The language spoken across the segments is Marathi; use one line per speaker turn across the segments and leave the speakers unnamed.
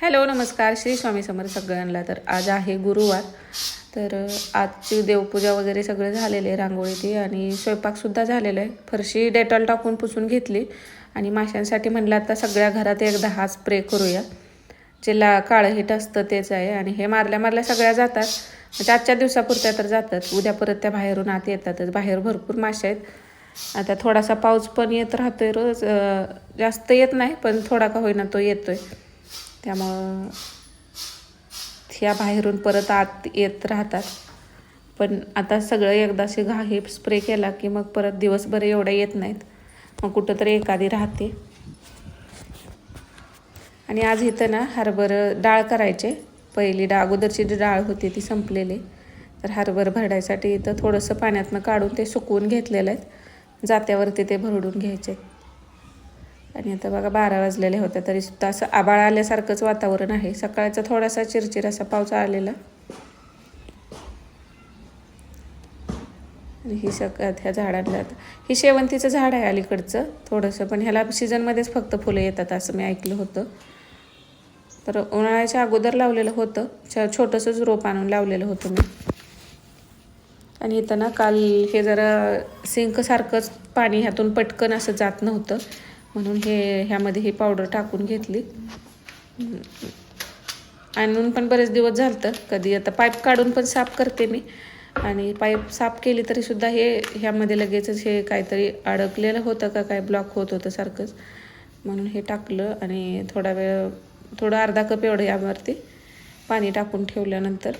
हॅलो नमस्कार. श्री स्वामी समर सगळ्यांना. तर आज आहे गुरुवार. तर आजची देवपूजा वगैरे सगळे झालेले आहे रांगोळी ती आणि स्वयंपाकसुद्धा झालेला आहे. फरशी डेटॉल टाकून पुसून घेतली. आणि माशांसाठी म्हणलं आता सगळ्या घरात एकदा हा स्प्रे करूया. जे ला काळं हिट असतं तेच आहे. आणि हे मारल्या मारल्या सगळ्या जातात. म्हणजे आजच्या दिवसापुरत्या तर जातात. उद्या परत त्या बाहेरून आत येतातच. बाहेर भरपूर मासे आहेत. आता थोडासा पाऊस पण येत राहतोय रोज. जास्त येत नाही पण थोडा का होईना तो येतोय. त्यामुळं ह्या बाहेरून परत आत येत राहतात. पण आता सगळं एकदाशी घा हे स्प्रे केला की मग परत दिवसभर एवढ्या येत नाहीत. मग कुठंतरी एखादी राहते. आणि आज इथं ना हरभर डाळ करायचे. पहिली डाळ अगोदरची जी डाळ होती ती संपलेली. तर हरभर भरडायसाठी इथं थोडंसं पाण्यातनं काढून ते सुकवून घेतलेलं आहेत. जात्यावरती ते भरडून घ्यायचे. आणि आता बघा बारा वाजलेले होते तरी सुद्धा असं आबाळ आल्यासारखंच वातावरण आहे. सकाळचा थोडासा चिरचिर असा पाऊस आलेला. आणि ही सगळ्यात ह्या झाडांना आता- ही शेवंतीचं झाड आहे अलीकडचं थोडंसं पण ह्याला सीझनमध्येच फक्त फुलं येतात असं मी ऐकलं होतं. तर उन्हाळ्याच्या अगोदर लावलेलं होतं छ छोटंसंच रोप आणून लावलेलं होतं मी. आणि इथं ना काल हे जरा सिंकसारखंच पाणी ह्यातून पटकन असं जात नव्हतं. म्हणून हे ह्यामध्ये ही पावडर टाकून घेतली. आणून पण बरेच दिवस झालं कधी आता पाईप काढून पण साफ करते मी. आणि पाईप साफ केली तरी सुद्धा हे ह्यामध्ये लगेचच हे काहीतरी अडकलेलं होतं का काय ब्लॉक होत होतं सारखंच. म्हणून हे टाकलं आणि थोडा वेळ थोडं अर्धा कप एवढं यावरती पाणी टाकून ठेवल्यानंतर.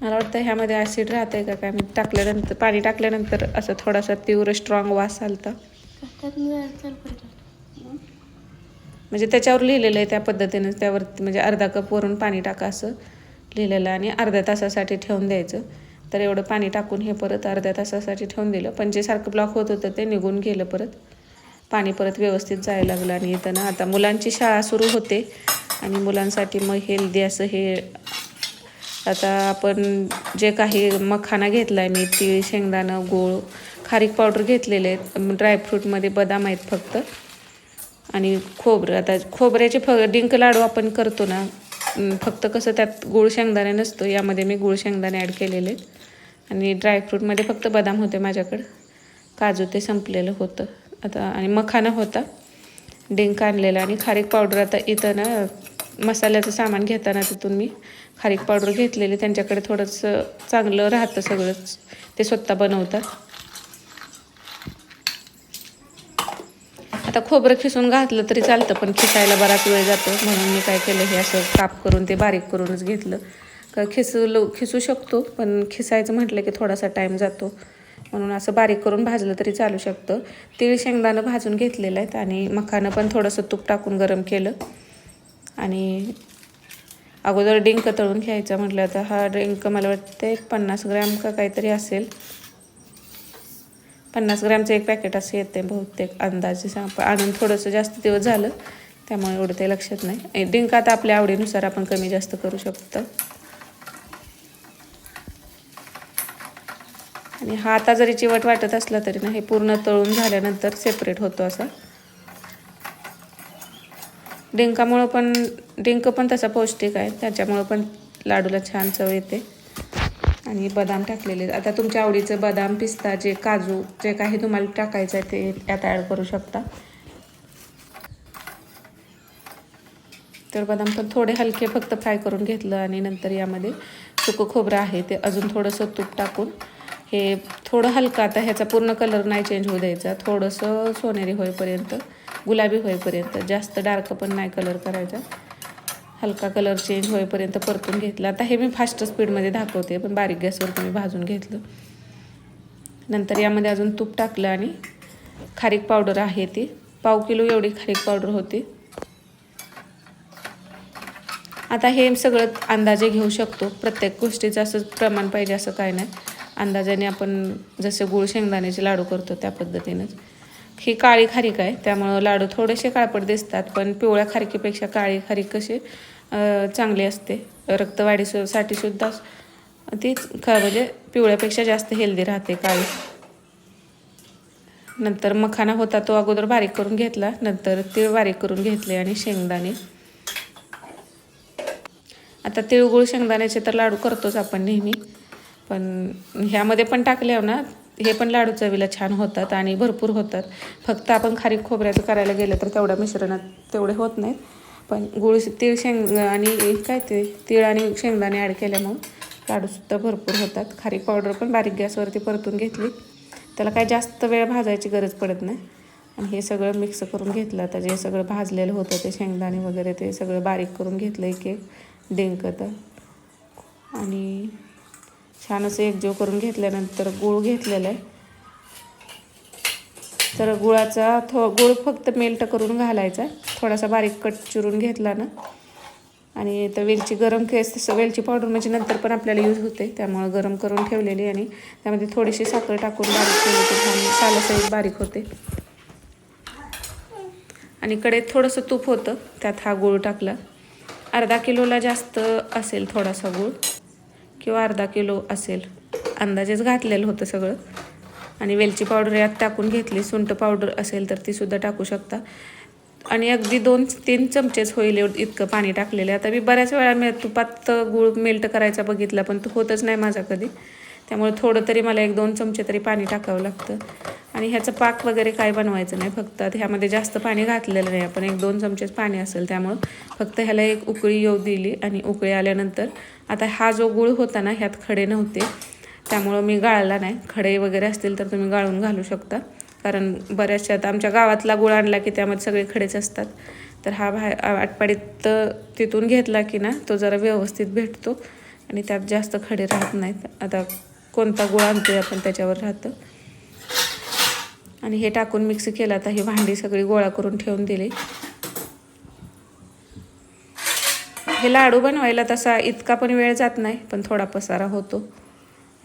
मला वाटतं ह्यामध्ये ॲसिड राहतंय का काय? मी टाकल्यानंतर पाणी टाकल्यानंतर असं थोडासा तीव्र स्ट्रॉंग वास आलता. म्हणजे त्याच्यावर लिहिलेलं आहे त्या पद्धतीनं त्यावरती म्हणजे अर्धा कप वरून पाणी टाका असं लिहिलेलं आणि अर्ध्या तासासाठी ठेवून द्यायचं. तर एवढं पाणी टाकून हे परत अर्ध्या तासासाठी ठेवून दिलं. पण जे सारखं ब्लॉक होत होतं ते निघून गेलं परत. पाणी परत व्यवस्थित जायला लागलं आणि येताना आता मुलांची शाळा सुरू होते आणि मुलांसाठी मग हेल्दी असं हे आता आपण जे काही मखाना घेतला आहे मी तीळ शेंगदाणं गूळ खारीक पावडर घेतलेले आहेत. ड्रायफ्रूटमध्ये बदाम आहेत फक्त. आणि खोबरं. आता खोबऱ्याचे फ डिंक लाडू आपण करतो ना फक्त कसं त्यात गूळ शेंगदाणे नसतो. यामध्ये मी गूळ शेंगदाणे ॲड केलेले आहेत. आणि ड्रायफ्रूटमध्ये फक्त बदाम होते माझ्याकडं. काजू ते संपलेलं होतं. आता आणि मखाना होता. डिंक आणलेला आणि खारीक पावडर आता इथं ना मसाल्याचं सामान घेताना तिथून मी खारीक पावडर घेतलेली. त्यांच्याकडे थोडंसं चांगलं राहतं सगळंच. ते स्वतः बनवतात. आता खोबरं खिसून घातलं तरी चालतं पण खिसायला बराच वेळ जातो. म्हणून मी काय केलं हे असं काप करून ते बारीक करूनच घेतलं. का खिसलो खिसू शकतो पण खिसायचं म्हटलं की थोडासा टाईम जातो. म्हणून असं बारीक करून भाजलं तरी चालू शकतं. तीळ शेंगदाणं भाजून घेतलेलं आहेत आणि मखानं पण थोडंसं तूप टाकून गरम केलं. आणि अगोदर डिंक तळून घ्यायचा म्हटलं तर हा डिंक मला वाटतं एक पन्नास ग्रॅम का काहीतरी असेल. पन्नास ग्रॅमचं एक पॅकेट असं येते बहुतेक अंदाजे सांग आणून थोडंसं जास्त दिवस झालं त्यामुळे एवढं ते लक्षात नाही. डिंक आता आपल्या आवडीनुसार आपण कमी जास्त करू शकतो. आणि हा आता जरी चिवट वाटत असला तरी ना हे पूर्ण तळून झाल्यानंतर सेपरेट होतो असा. डिंकामुळं पण डिंक पण तसा पौष्टिक आहे त्याच्यामुळं पण लाडूला छान चव येते. आणि बदाम टाकलेले आता तुमच्या आवडीचं बदाम पिस्ता जे काजू जे काही तुम्हाला टाकायचं आहे ते यात ॲड करू शकता. तर बदाम पण थोडे हलके फक्त फ्राय करून घेतलं आणि नंतर यामध्ये सुकं खोबरं आहे ते अजून थोडंसं तूप टाकून. हे थोडं हलकं आता ह्याचा पूर्ण कलर नाही चेंज होऊ द्यायचा. थोडंसं सोनेरी होईपर्यंत गुलाबी होईपर्यंत जास्त डार्क पण नाही कलर करायचा. हलका कलर चेंज होईपर्यंत परतून घेतलं. आता हे मी फास्ट स्पीडमध्ये दाखवते पण बारीक गॅसवर मी भाजून घेतलं. नंतर यामध्ये अजून तूप टाकलं आणि खारीक पावडर आहे ती. पाव किलो एवढी खारीक पावडर होती. आता हे सगळं अंदाजे घेऊ शकतो. प्रत्येक गोष्टीचं असं प्रमाण पाहिजे असं काय नाही. अंदाजाने आपण जसे गुळ शेंगदाण्याचे लाडू करतो त्या पद्धतीनंच. ही काळी खारीक आहे त्यामुळं लाडू थोडेसे काळपट दिसतात पण पिवळ्या खारकीपेक्षा काळी खारीक कशी चांगली असते. रक्तवाढीसाठी सुद्धा तीच ख म्हणजे पिवळ्यापेक्षा जास्त हेल्दी राहते काळी. नंतर मखाना होता तो अगोदर बारीक करून घेतला नंतर तीळ बारीक करून घेतले आणि शेंगदाणे. आता तिळगुळ शेंगदाण्याचे तर लाडू करतोच आपण नेहमी. पण ह्यामध्ये पण टाकल्यावर ना हे पण लाडू चवीला छान होतात आणि भरपूर होतात. फक्त आपण खारीक खोबऱ्याचं करायला गेलं तर तेवढ्या मिश्रणात तेवढे होत नाहीत. पण गुळ तीळ शेंग आणि काय ते तीळ आणि शेंगदाणे ॲड केल्यामुळं लाडूसुद्धा भरपूर होतात. खारीक पावडर पण बारीक गॅसवरती परतून घेतली. त्याला काय जास्त वेळ भाजायची गरज पडत नाही. आणि हे सगळं मिक्स करून घेतलं. आता जे सगळं भाजलेलं होतं ते शेंगदाणे वगैरे ते सगळं बारीक करून घेतलं एक एक डिंक तर. आणि छान असं एकजीव करून घेतल्यानंतर गूळ घेतलेला आहे. तर गुळाचा थो गुळ फक्त मेल्ट करून घालायचा थोडासा बारीक कट चिरून घेतला ना. आणि तर वेलची गरम केस तसं वेलची पावडर म्हणजे नंतर पण आपल्याला यूज होते. त्यामुळं गरम करून ठेवलेली आणि त्यामध्ये थोडीशी साखर टाकून बारीक केली तर छान सालासहित बारीक होते. आणि कडेत थोडंसं तूप होतं. त्यात हा गूळ टाकला. अर्धा किलोला जास्त असेल थोडासा गूळ. किंवा अर्धा किलो असेल. अंदाजेच घातलेलं होतं सगळं. आणि वेलची पावडर यात टाकून घेतली. सुंठ पावडर असेल तर तीसुद्धा टाकू शकता. आणि अगदी दोन तीन चमचेच होईल इतकं पाणी टाकलेलं आता मी बऱ्याच वेळा मी तुपात गूळ मेल्ट करायचा बघितला पण तो होतच नाही माझा कधी. त्यामुळे थोडं तरी मला एक दोन चमचे तरी पाणी टाकावं लागतं. आणि ह्याचं पाक वगैरे काय बनवायचं नाही फक्त. ह्यामध्ये जास्त पाणी घातलेलं नाही आपण एक दोन चमचेच पाणी असेल त्यामुळं. फक्त ह्याला एक उकळी येऊ दिली आणि उकळी आल्यानंतर आता हा जो गुळ होता ना ह्यात खडे नव्हते. त्यामुळं मी गाळला नाही. खडे वगैरे असतील तर तुम्ही गाळून घालू शकता. कारण बऱ्याचशा आता आमच्या गावातला गुळ आणला की त्यामध्ये सगळे खडेच असतात. तर हा बाहेर आटपाडीत तिथून घेतला की ना तो जरा व्यवस्थित भेटतो. आणि त्यात जास्त खडे राहत नाहीत. आता कोणता गुळ आणतोय आपण त्याच्यावर राहतं. आणि हे टाकून मिक्स केलं. आता ही भांडी सगळी गोळा करून ठेवून दिली. हे लाडू बनवायला तसा इतका पण वेळ जात नाही पण थोडा पसारा होतो.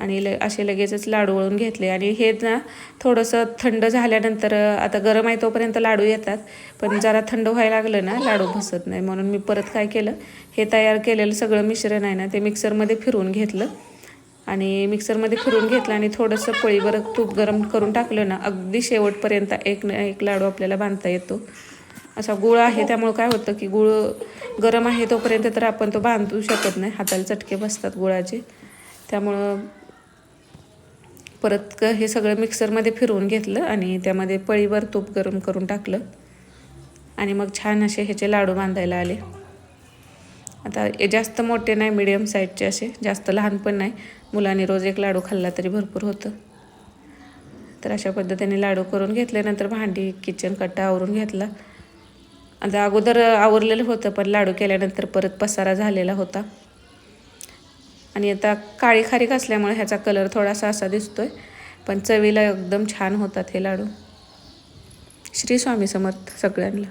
आणि ल असे लगेचच लाडू वळून घेतले. आणि हे ना थोडंसं थंड झाल्यानंतर आता गरम आहे तोपर्यंत लाडू येतात. पण जरा थंड व्हायला लागलं ना लाडू बसत नाही. म्हणून मी परत काय केलं हे तयार केलेलं सगळं मिश्रण आहे ना ते मिक्सरमध्ये फिरवून घेतलं. आणि मिक्सरमध्ये फिरून घेतलं आणि थोडंसं पळीभर तूप गरम करून टाकलं ना अगदी शेवटपर्यंत एक न एक लाडू आपल्याला बांधता येतो. असा गुळ आहे त्यामुळं काय होतं की गुळ गरम आहे तोपर्यंत तर आपण तो बांधू शकत नाही. हाताला चटके बसतात गुळाचे. त्यामुळं परत हे सगळं मिक्सरमध्ये फिरवून घेतलं आणि त्यामध्ये पळीवर तूप गरम करून टाकलं. आणि मग छान असे ह्याचे लाडू बांधायला आले. आता हे जास्त मोठे नाही मिडियम साईजचे असे. जास्त लहान पण नाही. मुलांनी रोज एक लाडू खाल्ला तरी भरपूर होतं. तर अशा पद्धतीने लाडू करून घेतल्यानंतर भांडी किचन कट्टा आवरून घेतला. आता अगोदर आवरलेलं होतं पण लाडू केल्यानंतर परत पसारा झालेला होता. आणि आता काळी खारीक असल्यामुळे ह्याचा कलर थोडासा असा दिसतो आहे पण चवीला एकदम छान होतात हे लाडू. श्री स्वामी समर्थ सगळ्यांना.